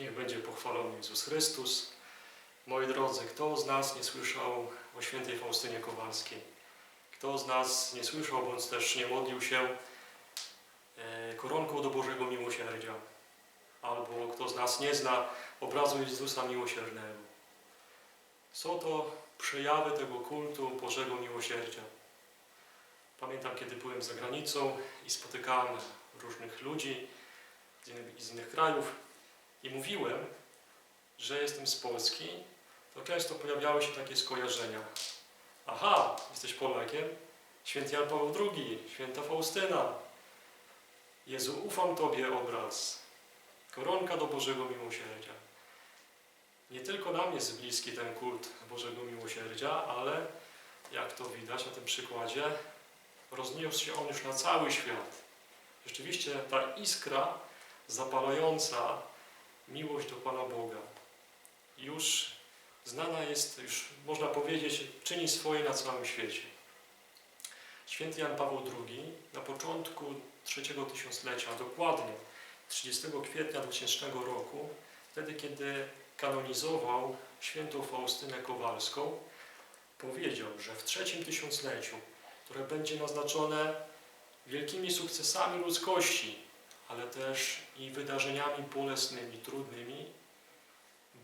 Niech będzie pochwalony Jezus Chrystus. Moi drodzy, kto z nas nie słyszał o świętej Faustynie Kowalskiej? Kto z nas nie słyszał, bądź też nie modlił się e, koronką do Bożego Miłosierdzia? Albo kto z nas nie zna obrazu Jezusa Miłosiernego? Są to przejawy tego kultu Bożego Miłosierdzia. Pamiętam, kiedy byłem za granicą i spotykałem różnych ludzi z innych, z innych krajów i mówiłem, że jestem z Polski, to często pojawiały się takie skojarzenia. Aha, jesteś Polakiem? Święty Jan Paweł II, święta Faustyna. Jezu, ufam Tobie obraz. Koronka do Bożego Miłosierdzia. Nie tylko nam jest bliski ten kult Bożego Miłosierdzia, ale jak to widać na tym przykładzie, rozniósł się on już na cały świat. Rzeczywiście ta iskra zapalająca miłość do Pana Boga już znana jest, już można powiedzieć, czyni swoje na całym świecie. Święty Jan Paweł II na początku trzeciego tysiąclecia, dokładnie 30 kwietnia 2000 roku, wtedy kiedy kanonizował świętą Faustynę Kowalską, powiedział, że w trzecim tysiącleciu, które będzie naznaczone wielkimi sukcesami ludzkości, ale też i wydarzeniami bolesnymi, trudnymi,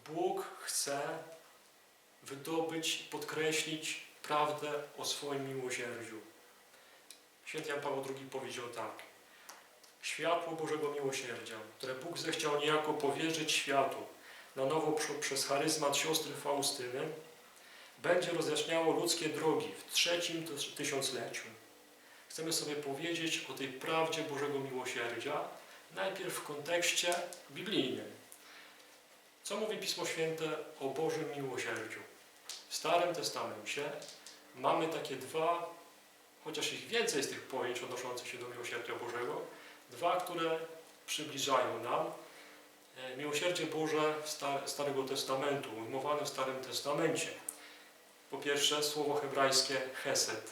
Bóg chce wydobyć, podkreślić prawdę o swoim miłosierdziu. Święty Jan Paweł II powiedział tak. Światło Bożego Miłosierdzia, które Bóg zechciał niejako powierzyć światu, na nowo przez charyzmat siostry Faustyny, będzie rozjaśniało ludzkie drogi w trzecim tysiącleciu. Chcemy sobie powiedzieć o tej prawdzie Bożego Miłosierdzia, najpierw w kontekście biblijnym. Co mówi Pismo Święte o Bożym Miłosierdziu? W Starym Testamencie mamy takie dwa, chociaż ich więcej z tych pojęć odnoszących się do miłosierdzia Bożego, dwa, które przybliżają nam e, miłosierdzie Boże Starego Testamentu, ujmowane w Starym Testamencie. Po pierwsze słowo hebrajskie chesed,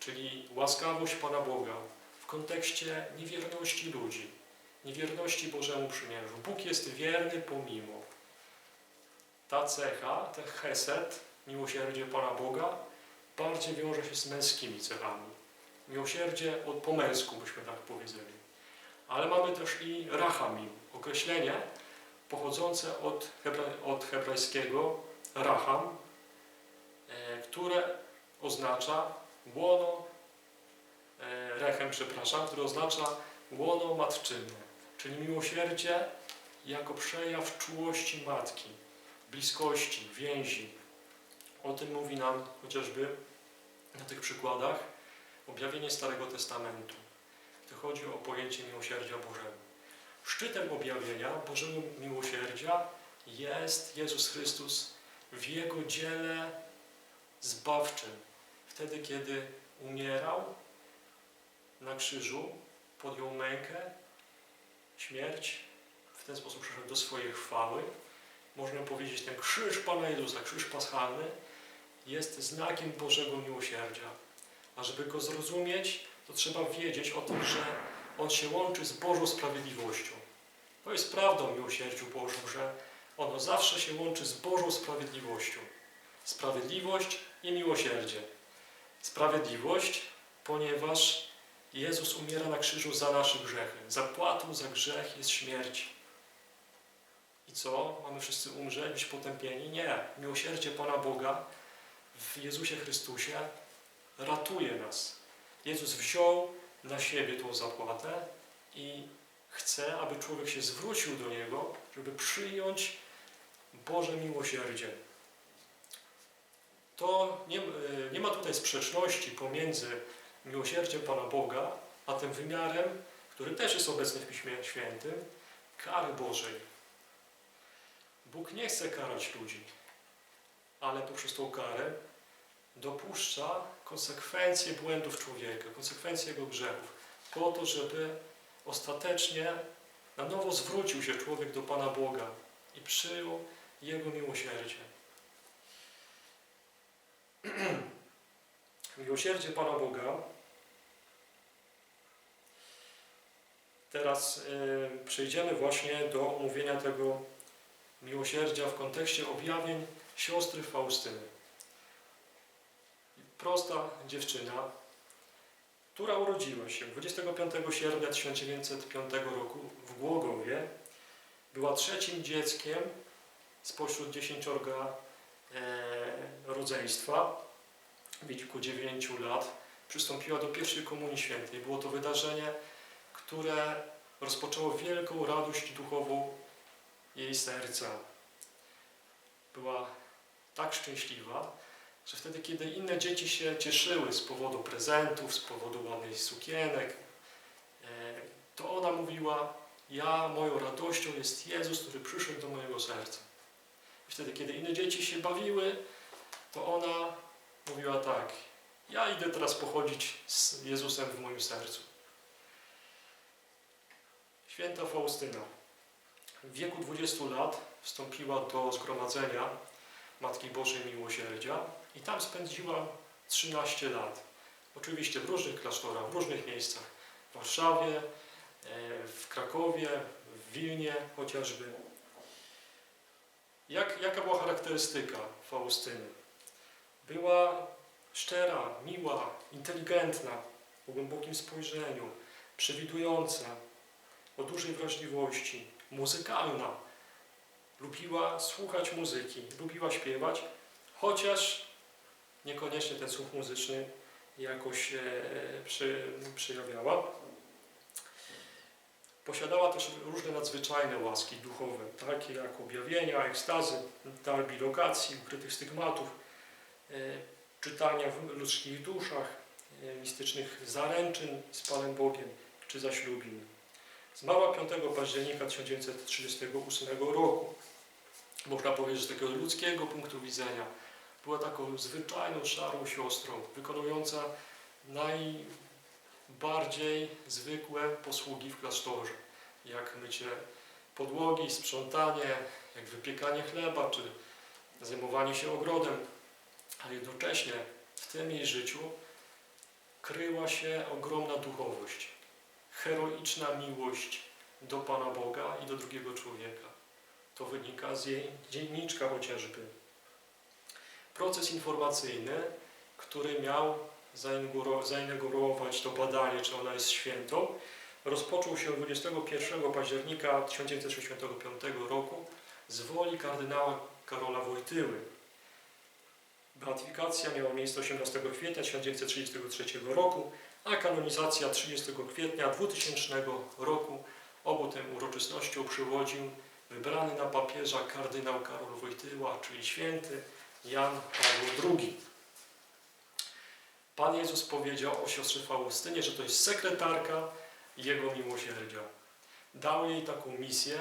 czyli łaskawość Pana Boga w kontekście niewierności ludzi, niewierności Bożemu przymierzu. Bóg jest wierny pomimo. Ta cecha, ten chesed, miłosierdzie Pana Boga, bardziej wiąże się z męskimi cechami. Miłosierdzie po męsku, byśmy tak powiedzieli. Ale mamy też i rachamim, określenie pochodzące od, hebra od hebrajskiego racham, e, które oznacza łono, e, rechem, przepraszam, które oznacza łono matczyne, czyli miłosierdzie jako przejaw czułości matki, bliskości, więzi. O tym mówi nam chociażby na tych przykładach objawienie Starego Testamentu, gdy chodzi o pojęcie miłosierdzia Bożego. Szczytem objawienia Bożego miłosierdzia jest Jezus Chrystus w Jego dziele zbawczym. Wtedy, kiedy umierał na krzyżu, podjął mękę, śmierć, w ten sposób przyszedł do swojej chwały. Można powiedzieć, ten krzyż Pana Jezusa, krzyż paschalny, jest znakiem Bożego miłosierdzia. A żeby go zrozumieć, to trzeba wiedzieć o tym, że on się łączy z Bożą sprawiedliwością. To jest prawdą miłosierdziu Bożym, że ono zawsze się łączy z Bożą sprawiedliwością. Sprawiedliwość i miłosierdzie. Sprawiedliwość, ponieważ Jezus umiera na krzyżu za nasze grzechy. Zapłatą za grzech jest śmierć. I co? Mamy wszyscy umrzeć, być potępieni? Nie. Miłosierdzie Pana Boga w Jezusie Chrystusie ratuje nas. Jezus wziął na siebie tą zapłatę i chce, aby człowiek się zwrócił do Niego, żeby przyjąć Boże miłosierdzie. To nie, nie ma tutaj sprzeczności pomiędzy miłosierdziem Pana Boga, a tym wymiarem, który też jest obecny w Piśmie Świętym, kary Bożej. Bóg nie chce karać ludzi, ale poprzez tą karę dopuszcza konsekwencje błędów człowieka, konsekwencje jego grzechów, po to, żeby ostatecznie na nowo zwrócił się człowiek do Pana Boga i przyjął Jego miłosierdzie. Miłosierdzie Pana Boga teraz e, przejdziemy właśnie do omówienia tego miłosierdzia w kontekście objawień siostry Faustyny. Prosta dziewczyna, która urodziła się 25 sierpnia 1905 roku w Głogowie, była trzecim dzieckiem spośród dziesięciorga e, rodzeństwa w wieku 9 lat. Przystąpiła do pierwszej Komunii Świętej. Było to wydarzenie, które rozpoczęło wielką radość duchową jej serca. Była tak szczęśliwa, że wtedy, kiedy inne dzieci się cieszyły z powodu prezentów, z powodu ładnych sukienek, e, to ona mówiła, ja, moją radością jest Jezus, który przyszedł do mojego serca. I wtedy, kiedy inne dzieci się bawiły, to ona mówiła tak, ja idę teraz pochodzić z Jezusem w moim sercu. Święta Faustyna w wieku 20 lat wstąpiła do zgromadzenia Matki Bożej Miłosierdzia i tam spędziła 13 lat. Oczywiście w różnych klasztorach, w różnych miejscach. W Warszawie, e, w Krakowie, w Wilnie chociażby. Jak, jaka była charakterystyka Faustyny? Była szczera, miła, inteligentna, o głębokim spojrzeniu, przewidująca, o dużej wrażliwości, muzykalna. Lubiła słuchać muzyki, lubiła śpiewać, chociaż niekoniecznie ten słuch muzyczny jakoś e, przy, przejawiała. Posiadała też różne nadzwyczajne łaski duchowe, takie jak objawienia, ekstazy, dar bilokacji, ukrytych stygmatów, e, czytania w ludzkich duszach, e, mistycznych zaręczyn z Panem Bogiem czy zaślubin. Zmarła 5 października 1938 roku. Można powiedzieć, że z takiego ludzkiego punktu widzenia była taką zwyczajną, szarą siostrą, wykonująca najbardziej zwykłe posługi w klasztorze, jak mycie podłogi, sprzątanie, jak wypiekanie chleba, czy zajmowanie się ogrodem, ale jednocześnie w tym jej życiu kryła się ogromna duchowość, heroiczna miłość do Pana Boga i do drugiego człowieka. To wynika z jej dzienniczka chociażby. Proces informacyjny, który miał zainaugurować to badanie, czy ona jest świętą, rozpoczął się 21 października 1965 roku z woli kardynała Karola Wojtyły. Beatyfikacja miała miejsce 18 kwietnia 1933 roku, a kanonizacja 30 kwietnia 2000 roku. Obu tym uroczystościom przywodził wybrany na papieża kardynał Karol Wojtyła, czyli święty Jan Paweł II. Pan Jezus powiedział o siostrze Faustynie, że to jest sekretarka Jego miłosierdzia. Dał jej taką misję,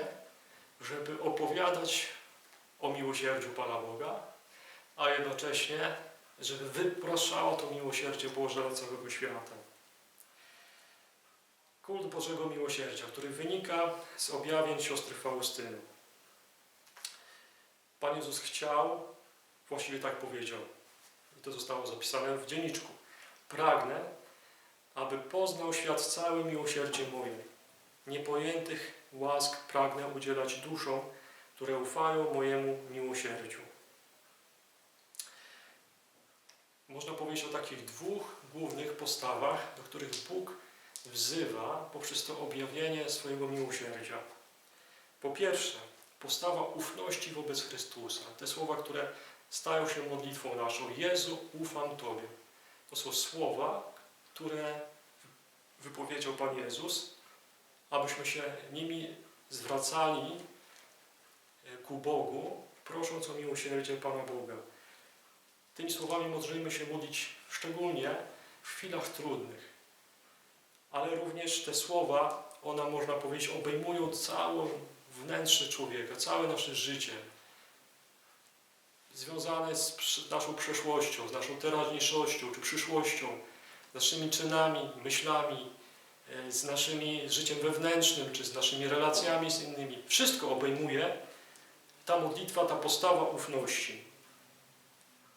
żeby opowiadać o miłosierdziu Pana Boga, a jednocześnie, żeby wypraszała to miłosierdzie Boże dla całego świata. Kult Bożego Miłosierdzia, który wynika z objawień siostry Faustyny. Pan Jezus chciał, właściwie tak powiedział, i to zostało zapisane w dzienniczku. Pragnę, aby poznał świat całe miłosierdzie moje. Niepojętych łask pragnę udzielać duszom, które ufają mojemu miłosierdziu. Można powiedzieć o takich dwóch głównych postawach, do których Bóg wzywa poprzez to objawienie swojego miłosierdzia. Po pierwsze, postawa ufności wobec Chrystusa. Te słowa, które stają się modlitwą naszą. Jezu, ufam Tobie. To są słowa, które wypowiedział Pan Jezus, abyśmy się nimi zwracali e, ku Bogu, prosząc o miłosierdzie Pana Boga. Tymi słowami możemy się modlić szczególnie w chwilach trudnych. Ale również te słowa, ona można powiedzieć, obejmują całe wnętrze człowieka, całe nasze życie, związane z naszą przeszłością, z naszą teraźniejszością czy przyszłością, z naszymi czynami, myślami, e, z naszym życiem wewnętrznym, czy z naszymi relacjami z innymi. Wszystko obejmuje ta modlitwa, ta postawa ufności.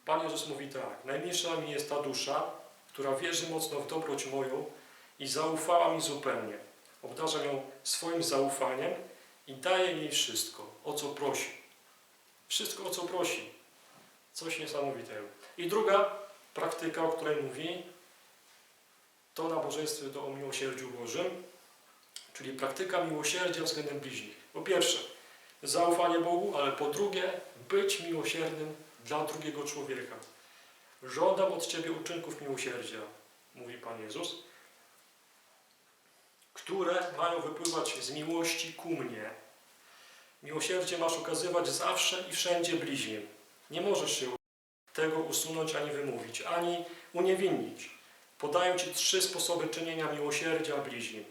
Pan Jezus mówi tak, najmniejsza mi jest ta dusza, która wierzy mocno w dobroć moją i zaufała mi zupełnie. obdarza ją swoim zaufaniem i daje jej wszystko, o co prosi. Wszystko, o co prosi. Coś niesamowitego. I druga praktyka, o której mówi, to nabożeństwo to o miłosierdziu Bożym, czyli praktyka miłosierdzia względem bliźnich. Po pierwsze, zaufanie Bogu, ale po drugie, być miłosiernym dla drugiego człowieka. Żądam od Ciebie uczynków miłosierdzia, mówi Pan Jezus, które mają wypływać z miłości ku mnie. Miłosierdzie masz okazywać zawsze i wszędzie bliźnim. Nie możesz się tego usunąć ani wymówić, ani uniewinnić. Podaję Ci trzy sposoby czynienia miłosierdzia bliźnim.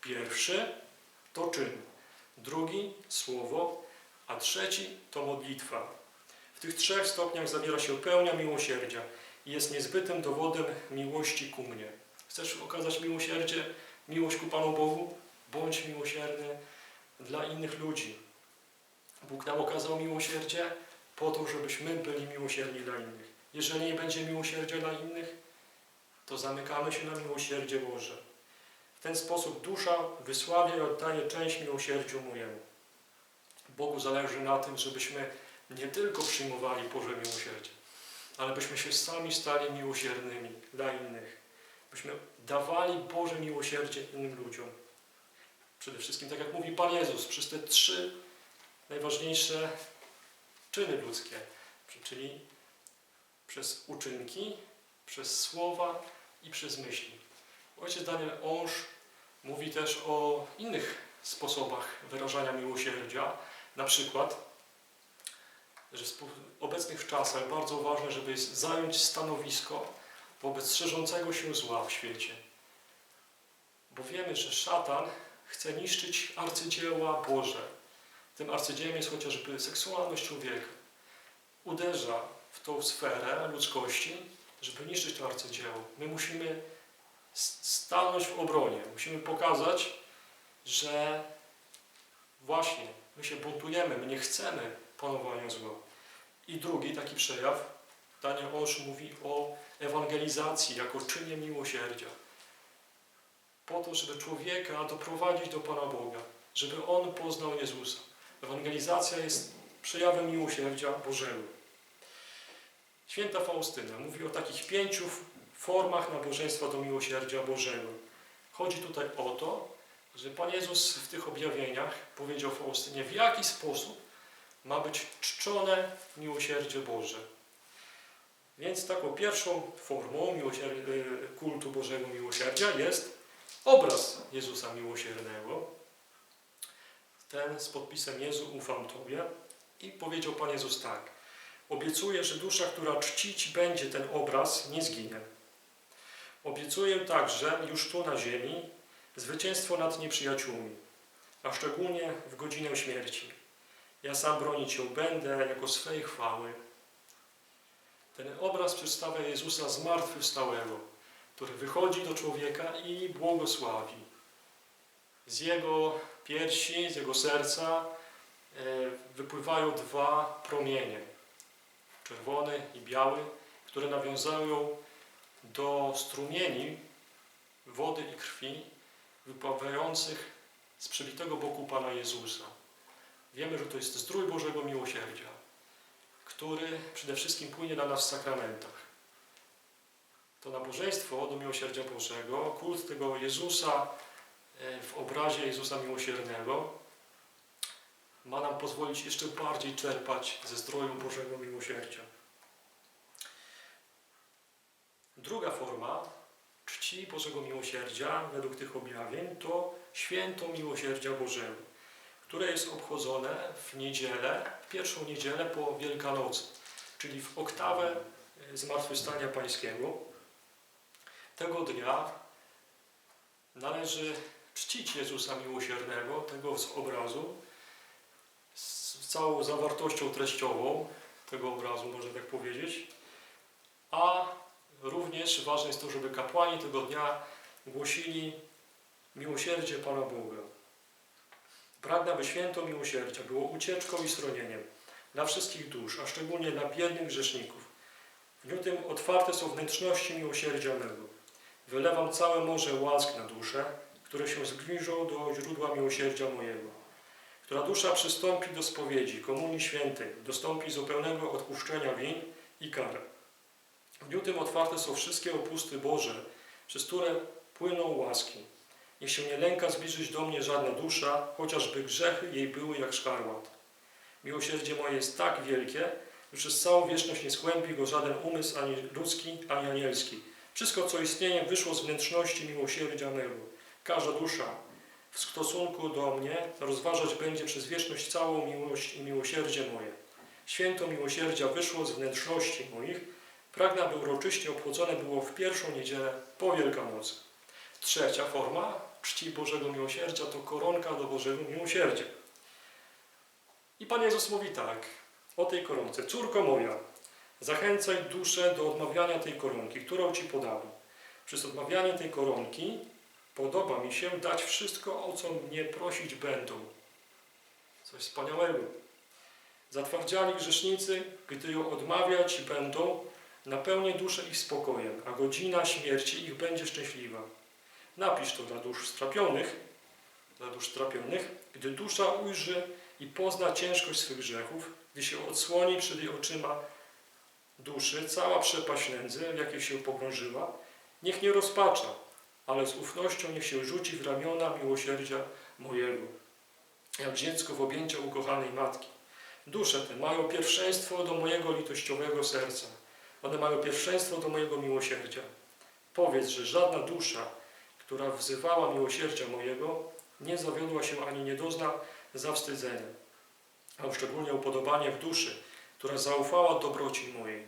Pierwszy to czyn, drugi słowo, a trzeci to modlitwa. W tych trzech stopniach zawiera się pełnia miłosierdzia i jest niezbytym dowodem miłości ku mnie. Chcesz okazać miłosierdzie, miłość ku Panu Bogu? Bądź miłosierny dla innych ludzi. Bóg nam okazał miłosierdzie po to, żebyśmy byli miłosierni dla innych. Jeżeli nie będzie miłosierdzia dla innych, to zamykamy się na miłosierdzie Boże. W ten sposób dusza wysławia i oddaje część miłosierdziu mojemu. Bogu zależy na tym, żebyśmy nie tylko przyjmowali Boże miłosierdzie, ale byśmy się sami stali miłosiernymi dla innych. Byśmy dawali Boże miłosierdzie innym ludziom. Przede wszystkim, tak jak mówi Pan Jezus, przez te trzy najważniejsze czyny ludzkie, czyli przez uczynki, przez słowa i przez myśli. Ojciec Daniel Onż mówi też o innych sposobach wyrażania miłosierdzia, na przykład, że w obecnych czasach bardzo ważne, żeby zająć stanowisko wobec szerzącego się zła w świecie. Bo wiemy, że szatan chce niszczyć arcydzieła Boże. Tym arcydziełem jest chociażby seksualność człowieka. Uderza w tą sferę ludzkości, żeby niszczyć to arcydzieło. My musimy stanąć w obronie. Musimy pokazać, że właśnie my się buntujemy, my nie chcemy panowania zła. I drugi taki przejaw, Daniel Olsz mówi o ewangelizacji jako czynie miłosierdzia. Po to, żeby człowieka doprowadzić do Pana Boga, żeby on poznał Jezusa. Ewangelizacja jest przejawem miłosierdzia Bożego. Święta Faustyna mówi o takich pięciu formach nabożeństwa do miłosierdzia Bożego. Chodzi tutaj o to, że Pan Jezus w tych objawieniach powiedział Faustynie, w jaki sposób ma być czczone miłosierdzie Boże. Więc taką pierwszą formą kultu Bożego Miłosierdzia jest obraz Jezusa Miłosiernego. Ten z podpisem Jezu ufam Tobie. I powiedział Pan Jezus tak. Obiecuję, że dusza, która czcić będzie ten obraz, nie zginie. Obiecuję także już tu na ziemi zwycięstwo nad nieprzyjaciółmi, a szczególnie w godzinę śmierci. Ja sam bronić ją będę jako swej chwały. Ten obraz przedstawia Jezusa zmartwychwstałego, który wychodzi do człowieka i błogosławi. Z jego piersi, z jego serca e, wypływają dwa promienie, czerwony i biały, które nawiązują do strumieni wody i krwi wypływających z przebitego boku Pana Jezusa. Wiemy, że to jest zdrój Bożego Miłosierdzia, który przede wszystkim płynie na nas w sakramentach. To nabożeństwo do Miłosierdzia Bożego, kult tego Jezusa e, w obrazie Jezusa Miłosiernego ma nam pozwolić jeszcze bardziej czerpać ze zdroju Bożego Miłosierdzia. Druga forma czci Bożego Miłosierdzia według tych objawień to święto Miłosierdzia Bożego, które jest obchodzone w niedzielę, pierwszą niedzielę po Wielkanocy, czyli w oktawę Zmartwychwstania Pańskiego. Tego dnia należy czcić Jezusa Miłosiernego, tego z obrazu, z całą zawartością treściową tego obrazu, można tak powiedzieć, a również ważne jest to, żeby kapłani tego dnia głosili miłosierdzie Pana Boga. Pragnę, aby święto miłosierdzia było ucieczką i stronieniem dla wszystkich dusz, a szczególnie dla biednych grzeszników. W dniu tym otwarte są wnętrzności miłosierdzia mego. Wylewam całe morze łask na duszę, które się zbliżą do źródła miłosierdzia mojego. Która dusza przystąpi do spowiedzi, komunii świętej, dostąpi zupełnego odpuszczenia win i kar. W dniu tym otwarte są wszystkie opusty Boże, przez które płyną łaski. Niech się nie lęka zbliżyć do mnie żadna dusza, chociażby grzechy jej były jak szkarłat. Miłosierdzie moje jest tak wielkie, że przez całą wieczność nie skłębi go żaden umysł, ani ludzki, ani anielski. Wszystko, co istnieje, wyszło z wnętrzności miłosierdzia mego. Każda dusza w stosunku do mnie rozważać będzie przez wieczność całą miłość i miłosierdzie moje. Święto miłosierdzia wyszło z wnętrzności moich, pragnę, aby uroczyście obchodzone było w pierwszą niedzielę po Wielkanocy. Trzecia forma czci Bożego Miłosierdzia to koronka do Bożego Miłosierdzia. I Pan Jezus mówi tak o tej koronce. Córko moja, zachęcaj duszę do odmawiania tej koronki, którą Ci podałem. Przez odmawianie tej koronki podoba mi się dać wszystko, o co mnie prosić będą. Coś wspaniałego. Zatwardziali grzesznicy, gdy ją odmawiać będą, napełnię duszę ich spokojem, a godzina śmierci ich będzie szczęśliwa. Napisz to dla dusz strapionych, dla dusz strapionych, gdy dusza ujrzy i pozna ciężkość swych grzechów, gdy się odsłoni przed jej oczyma duszy cała przepaść nędzy, w jakiej się pogrążyła, niech nie rozpacza, ale z ufnością niech się rzuci w ramiona miłosierdzia mojego, jak dziecko w objęcia ukochanej matki. Dusze te mają pierwszeństwo do mojego litościowego serca. One mają pierwszeństwo do mojego miłosierdzia. Powiedz, że żadna dusza, która wzywała miłosierdzia mojego, nie zawiodła się ani nie dozna zawstydzenia, a szczególnie upodobanie w duszy, która zaufała dobroci mojej.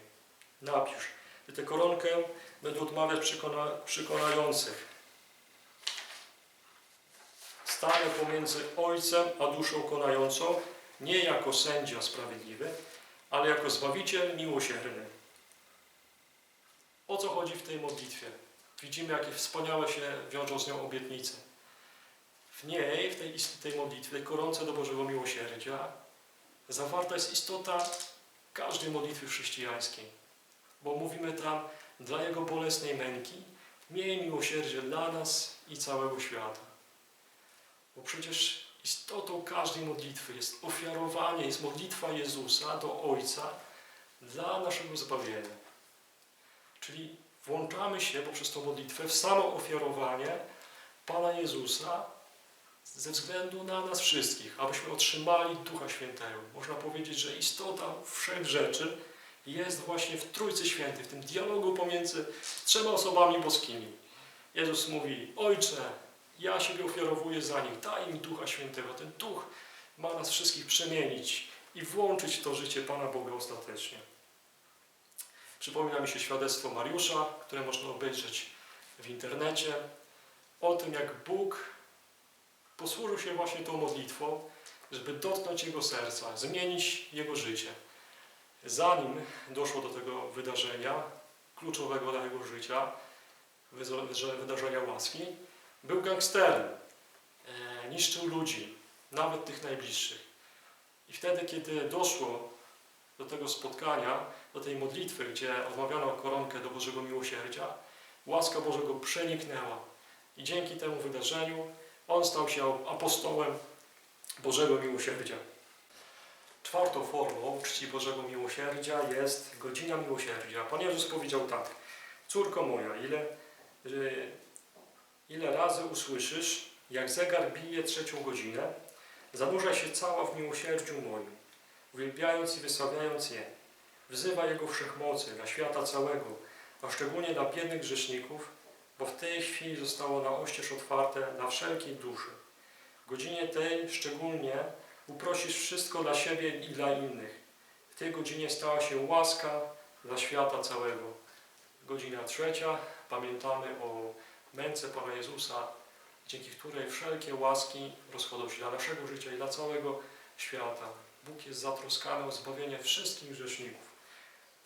Napisz, że tę koronkę będę odmawiać przekona, przekonających. Stanę pomiędzy Ojcem a duszą konającą, nie jako sędzia sprawiedliwy, ale jako Zbawiciel miłosierny. O co chodzi w tej modlitwie? Widzimy, jakie wspaniałe się wiążą z nią obietnice. W niej, w tej, tej modlitwie, koronce do Bożego Miłosierdzia, zawarta jest istota każdej modlitwy chrześcijańskiej. Bo mówimy tam, dla Jego bolesnej męki, miej miłosierdzie dla nas i całego świata. Bo przecież istotą każdej modlitwy jest ofiarowanie, jest modlitwa Jezusa do Ojca dla naszego zbawienia. Czyli włączamy się poprzez tą modlitwę w samo ofiarowanie Pana Jezusa ze względu na nas wszystkich, abyśmy otrzymali Ducha Świętego. Można powiedzieć, że istota wszech rzeczy jest właśnie w Trójcy Świętej, w tym dialogu pomiędzy trzema osobami boskimi. Jezus mówi, Ojcze, ja siebie ofiarowuję za nich, daj im Ducha Świętego. Ten Duch ma nas wszystkich przemienić i włączyć w to życie Pana Boga ostatecznie. Przypomina mi się świadectwo Mariusza, które można obejrzeć w internecie, o tym, jak Bóg posłużył się właśnie tą modlitwą, żeby dotknąć jego serca, zmienić jego życie. Zanim doszło do tego wydarzenia, kluczowego dla jego życia, wydarzenia łaski, był gangsterem, niszczył ludzi, nawet tych najbliższych. I wtedy, kiedy doszło do tego spotkania, do tej modlitwy, gdzie odmawiano koronkę do Bożego Miłosierdzia, łaska Bożego przeniknęła. I dzięki temu wydarzeniu on stał się apostołem Bożego Miłosierdzia. Czwartą formą czci Bożego Miłosierdzia jest godzina miłosierdzia. Pan Jezus powiedział tak, córko moja, ile, ile razy usłyszysz, jak zegar bije trzecią godzinę, zanurzaj się cała w miłosierdziu moim, uwielbiając i wysławiając je. Wzywa Jego wszechmocy dla świata całego, a szczególnie dla biednych grzeszników, bo w tej chwili zostało na oścież otwarte dla wszelkiej duszy. W godzinie tej szczególnie uprosisz wszystko dla siebie i dla innych. W tej godzinie stała się łaska dla świata całego. Godzina trzecia. Pamiętamy o męce Pana Jezusa, dzięki której wszelkie łaski rozchodzą się dla naszego życia i dla całego świata. Bóg jest zatroskany o zbawienie wszystkich grzeszników.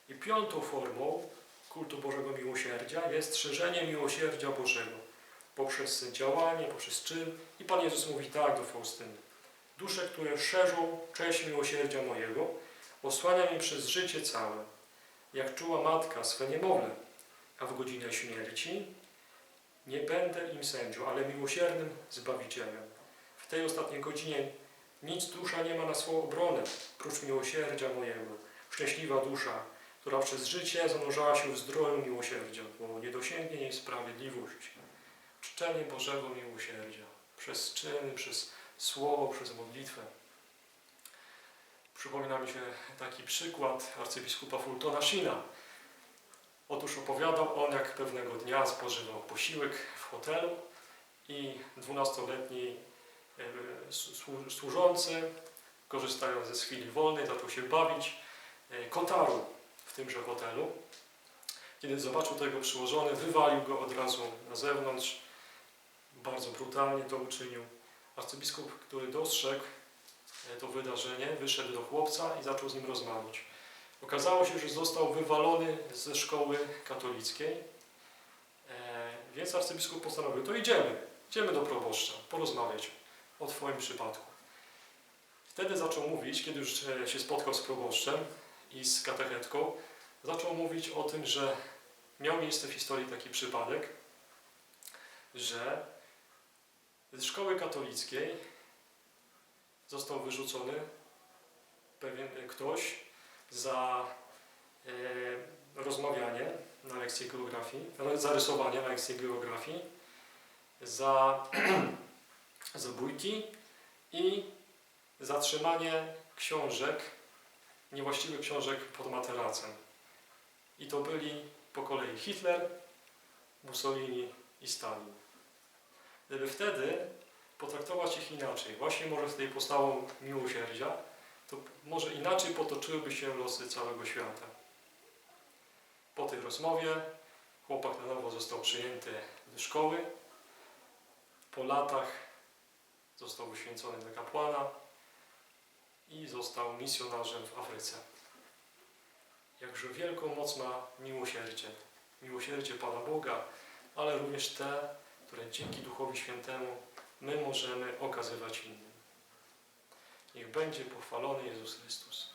I piątą formą kultu Bożego Miłosierdzia jest szerzenie miłosierdzia Bożego poprzez działanie, poprzez czyn. I Pan Jezus mówi tak do Faustyny. Dusze, które szerzą cześć miłosierdzia mojego, osłania mi przez życie całe, jak czuła matka swe niemowlę, a w godzinę śmierci Nie będę im sędzią, ale miłosiernym Zbawicielem. W tej ostatniej godzinie nic dusza nie ma na swą obronę, prócz miłosierdzia mojego. Szczęśliwa dusza, która przez życie zanurzała się w zdroju miłosierdzia, bo nie dosięgnie jej sprawiedliwość. Czczenie Bożego miłosierdzia przez czyny, przez słowo, przez modlitwę. Przypomina mi się taki przykład arcybiskupa Fultona Shina. Otóż opowiadał on, jak pewnego dnia spożywał posiłek w hotelu i dwunastoletni e, słu- służący, korzystając ze chwili wolnej, zaczął się bawić e, kotaru w tymże hotelu. Kiedy zobaczył tego przyłożony, wywalił go od razu na zewnątrz. Bardzo brutalnie to uczynił. Arcybiskup, który dostrzegł e, to wydarzenie, wyszedł do chłopca i zaczął z nim rozmawiać. Okazało się, że został wywalony ze szkoły katolickiej, e, więc arcybiskup postanowił, to idziemy, idziemy do proboszcza, porozmawiać o Twoim przypadku. Wtedy zaczął mówić, kiedy już e, się spotkał z proboszczem i z katechetką, zaczął mówić o tym, że miał miejsce w historii taki przypadek, że z szkoły katolickiej został wyrzucony pewien ktoś za e, rozmawianie na lekcji geografii, za rysowanie na lekcji geografii, za zabójki i zatrzymanie książek, niewłaściwych książek pod materacem. I to byli po kolei Hitler, Mussolini i Stalin. Gdyby wtedy potraktować ich inaczej, właśnie może z tej postawą miłosierdzia, to może inaczej potoczyłyby się losy całego świata. Po tej rozmowie chłopak na nowo został przyjęty do szkoły. Po latach został uświęcony na kapłana i został misjonarzem w Afryce. Jakże wielką moc ma miłosierdzie. Miłosierdzie Pana Boga, ale również te, które dzięki Duchowi Świętemu my możemy okazywać innym. Niech będzie pochwalony Jezus Chrystus.